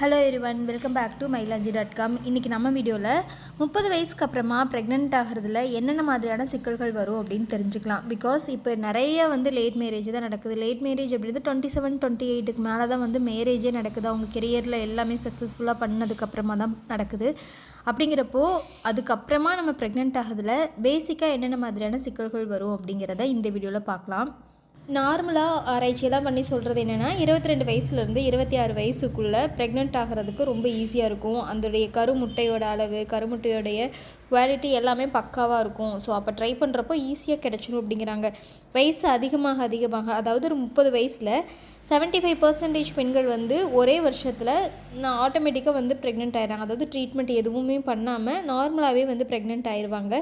Hello everyone welcome back to mylaji dot com இன்றைக்கி நம்ம வீடியோவில் முப்பது வயசுக்கு அப்புறமா ப்ரெக்னென்ட் ஆகிறதுல என்னென்ன மாதிரியான சிக்கல்கள் வரும் அப்படின்னு தெரிஞ்சுக்கலாம். பிகாஸ் இப்போ நிறைய வந்து லேட் மேரேஜ் தான் நடக்குது. லேட் மேரேஜ் அப்படின்றது டுவெண்ட்டி செவன் டுவெண்ட்டி எயிட்டுக்கு மேலே தான் வந்து மேரேஜே நடக்குது. அவங்க கெரியரில் எல்லாமே சக்ஸஸ்ஃபுல்லாக பண்ணதுக்கப்புறமா தான் நடக்குது. அப்படிங்கிறப்போ அதுக்கப்புறமா நம்ம ப்ரெக்னென்ட் ஆகிறதுல பேசிக்காக என்னென்ன மாதிரியான சிக்கல்கள் வரும் அப்படிங்கிறத இந்த வீடியோவில் பார்க்கலாம். நார்மலாக ஆராய்ச்சியெல்லாம் பண்ணி சொல்கிறது என்னென்னா இருபத்தி ரெண்டு வயசுலேருந்து இருபத்தி ஆறு வயசுக்குள்ளே ப்ரெக்னென்ட் ஆகிறதுக்கு ரொம்ப ஈஸியாக இருக்கும். அதோடைய கருமுட்டையோட அளவு கருமுட்டையோடைய குவாலிட்டி எல்லாமே பக்காவாக இருக்கும். ஸோ அப்போ ட்ரை பண்ணுறப்போ ஈஸியாக கிடச்சிடும் அப்படிங்கிறாங்க. வயசு அதிகமாக அதிகமாக அதாவது ஒரு முப்பது வயசில் செவன்ட்டி ஃபைவ் பர்சன்டேஜ் பெண்கள் வந்து ஒரே வருஷத்தில் நான் ஆட்டோமேட்டிக்காக வந்து ப்ரெக்னென்ட் ஆயிடுறாங்க. அதாவது ட்ரீட்மெண்ட் எதுவுமே பண்ணாமல் நார்மலாகவே வந்து ப்ரெக்னென்ட் ஆயிடுவாங்க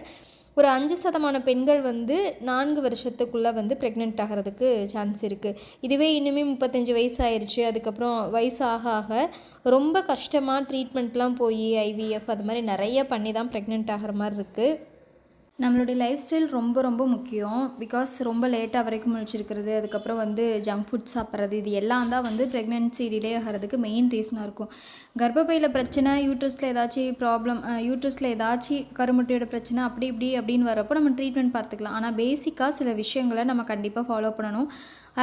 ஒரு அஞ்சு சதமான பெண்கள் வந்து நான்கு வருஷத்துக்குள்ளே வந்து ப்ரெக்னென்ட் ஆகிறதுக்கு சான்ஸ் இருக்குது இதுவே இன்னுமே முப்பத்தஞ்சு வயசு ஆயிடுச்சு அதுக்கப்புறம் வயசு ஆக ஆக ரொம்ப கஷ்டமாக ட்ரீட்மெண்ட்லாம் போய் ஐவிஎஃப் அது மாதிரி நிறைய பண்ணி தான் ப்ரெக்னென்ட் ஆகிற மாதிரி இருக்குது நம்மளுடைய லைஃப் ஸ்டைல் ரொம்ப ரொம்ப முக்கியம். பிகாஸ் ரொம்ப லேட்டாக வரைக்கும் முழிச்சிருக்கிறது அதுக்கப்புறம் வந்து ஜங்க் ஃபுட் சாப்பிட்றது இது எல்லாம் தான் வந்து ப்ரெக்னென்சி டிலே ஆகிறதுக்கு மெயின் ரீசனாக இருக்கும். கர்ப்பப்பையில் பிரச்சனை யூட்ரஸில் ஏதாச்சும் ப்ராப்ளம் யூட்ரஸில் ஏதாச்சும் கருமுட்டையோட பிரச்சனை அப்படி இப்படி அப்படின்னு வரப்போ நம்ம ட்ரீட்மெண்ட் பார்த்துக்கலாம். ஆனால் பேசிக்காக சில விஷயங்களை நம்ம கண்டிப்பாக ஃபாலோ பண்ணணும்.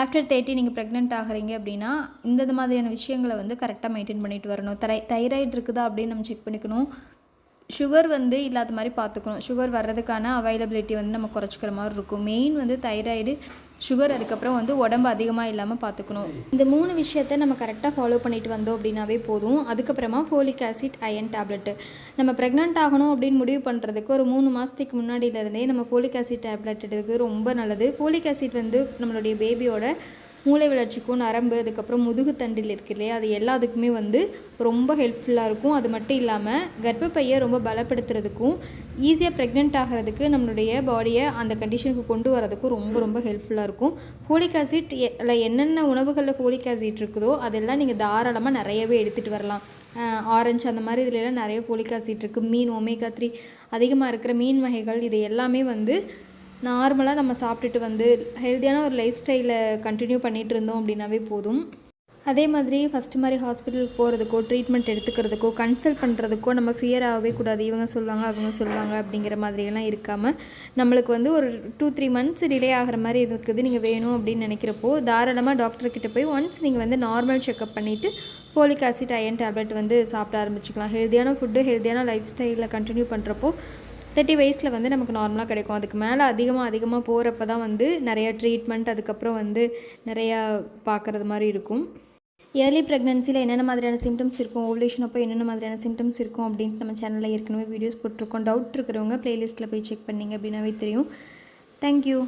ஆஃப்டர் தேர்ட்டி நீங்கள் ப்ரெக்னென்ட் ஆகிறீங்க அப்படின்னா இந்த மாதிரியான விஷயங்களை வந்து கரெக்டாக மெயின்டைன் பண்ணிட்டு வரணும். தை தைராய்டு இருக்குதா அப்படின்னு நம்ம செக் பண்ணிக்கணும். சுகர் வந்து இல்லாத மாதிரி பார்த்துக்கணும். சுகர் வர்றதுக்கான அவைலபிலிட்டி வந்து நம்ம குறைச்சிக்கிற மாதிரி இருக்கும். மெயின் வந்து தைராய்டு சுகர் அதுக்கப்புறம் வந்து உடம்பு அதிகமாக இல்லாமல் பார்த்துக்கணும். இந்த மூணு விஷயத்த நம்ம கரெக்டாக ஃபாலோ பண்ணிட்டு வந்தோம் அப்படின்னாவே போதும். அதுக்கப்புறமா ஃபோலிக் ஆசிட் அயன் டேப்லெட்டு நம்ம ப்ரெக்னென்ட் ஆகணும் அப்படின்னு முடிவு பண்ணுறதுக்கு ஒரு மூணு மாதத்துக்கு முன்னாடியிலேருந்தே நம்ம ஃபோலிக் ஆசிட் டேப்லெட் எடுத்துக்கு ரொம்ப நல்லது. ஃபோலிக் ஆசிட் வந்து நம்மளுடைய பேபியோட மூளை வளர்ச்சிக்கும் நரம்பு அதுக்கப்புறம் முதுகு தண்டில் இருக்கு இல்லையா? அது எல்லாத்துக்குமே வந்து ரொம்ப ஹெல்ப்ஃபுல்லாக இருக்கும். அது மட்டும் இல்லாமல் கர்ப்பப்பையை ரொம்ப பலப்படுத்துறதுக்கும் ஈஸியாக ப்ரெக்னென்ட் ஆகிறதுக்கு நம்மளுடைய பாடியை அந்த கண்டிஷனுக்கு கொண்டு வரதுக்கும் ரொம்ப ரொம்ப ஹெல்ப்ஃபுல்லாக இருக்கும். ஃபோலிக் ஆசிட் இல்லை என்னென்ன உணவுகளில் ஃபோலிக் ஆசிட் இருக்குதோ அதெல்லாம் நீங்கள் தாராளமாக நிறையவே எடுத்துகிட்டு வரலாம். ஆரஞ்சு அந்த மாதிரி இதுலலாம் நிறைய ஃபோலிக் ஆசிட் இருக்குது மீன் ஒமேகா த்ரீ அதிகமாக இருக்கிற மீன் வகைகள் இது எல்லாமே வந்து நார்மலாக நம்ம சாப்பிட்டுட்டு வந்து ஹெல்த்தியான ஒரு லைஃப் ஸ்டைலை கண்டினியூ பண்ணிகிட்டு இருந்தோம் அப்படின்னாவே போதும். அதே மாதிரி ஃபஸ்ட்டு மாதிரி ஹாஸ்பிட்டலுக்கு போகிறதுக்கோ ட்ரீட்மெண்ட் எடுத்துக்கிறதுக்கோ கன்சல்ட் பண்ணுறதுக்கோ நம்ம ஃபியர் ஆகவே கூடாது. இவங்க சொல்லுவாங்க அவங்க சொல்லுவாங்க அப்படிங்கிற மாதிரியெல்லாம் இருக்காமல் நம்மளுக்கு வந்து ஒரு டூ த்ரீ மந்த்ஸ் டிலே ஆகிற மாதிரி இருக்குது. நீங்கள் வேணும் அப்படின்னு நினைக்கிறப்போ தாராளமாக டாக்டர்கிட்ட போய் ஒன்ஸ் நீங்கள் வந்து நார்மல் செக்அப் பண்ணிவிட்டு ஃபோலிக் ஆசிட் அயன் டேப்லெட் வந்து சாப்பிட ஆரம்பிச்சிக்கலாம். ஹெல்த்தியான ஃபுட்டு ஹெல்த்தியான லைஃப் ஸ்டைலில் கண்டினியூ பண்ணுறப்போ தேர்ட்டி வயசில் வந்து நமக்கு நார்மலாக கிடைக்கும். அதுக்கு மேலே அதிகமாக அதிகமாக போகிறப்ப தான் வந்து நிறையா ட்ரீட்மெண்ட் அதுக்கப்புறம் வந்து நிறையா பார்க்குறது மாதிரி இருக்கும். ஏர்லி ப்ரெக்னன்சியில் என்னென்ன மாதிரியான சிம்டம்ஸ் இருக்கும்? ஓவலேஷன் அப்போ என்னென்ன மாதிரியான சிம்டம்ஸ் இருக்கும்? அப்படின்ட்டு நம்ம சேனலில் ஏற்கனவே வீடியோஸ் போட்டிருக்கோம். டவுட் இருக்கிறவங்க ப்ளேலிஸ்ட்டில் போய் செக் பண்ணிங்க அப்படின்னாவே தெரியும். தேங்க்யூ